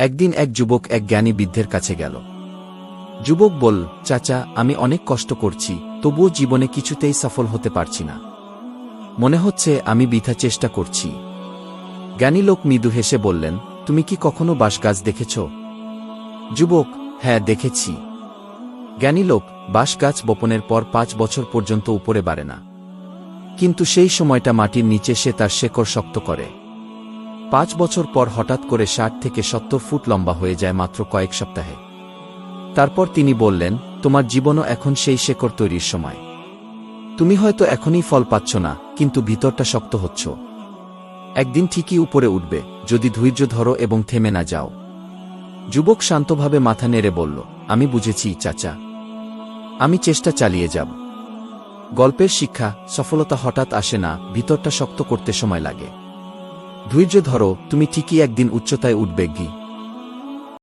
একদিন এক যুবক এক জ্ঞানী বৃদ্ধের কাছে গেল। যুবক বল চাচা, আমি অনেক কষ্ট করছি, তবুও জীবনে কিছুতেই সফল হতে পারছি না। মনে হচ্ছে আমি বৃথা চেষ্টা করছি। জ্ঞানী লোক মৃদু হেসে বললেন, তুমি কি কখনো বাঁশগাছ দেখেছ? যুবক হ্যাঁ দেখেছি। জ্ঞানী লোক, বাঁশগাছ বপনের পর পাঁচ বছর পর্যন্ত উপরে বাড়ে না। কিন্তু সেই সময়টা মাটির নিচে সে তার শেকড় শক্ত করে। পাঁচ বছর পর হঠাৎ করে ষাট থেকে সত্তর ফুট লম্বা হয়ে যায় মাত্র কয়েক সপ্তাহে। তারপর তিনি বললেন, তোমার জীবনও এখন সেই শেকড় তৈরির সময়। তুমি হয়তো এখনই ফল পাচ্ছ না, কিন্তু ভিতরটা শক্ত হচ্ছ। একদিন ঠিকই উপরে উঠবে, যদি ধৈর্য ধরো এবং থেমে না যাও। যুবক শান্তভাবে মাথা নেড়ে বলল, আমি বুঝেছি, চাচা। আমি চেষ্টা চালিয়ে যাব। গল্পের শিক্ষা, সফলতা হঠাৎ আসে না, ভিতরটা শক্ত করতে সময় লাগে। ধৈর্য ধরো তুমি ঠিকই একদিন উচ্চতায় উঠবে গি।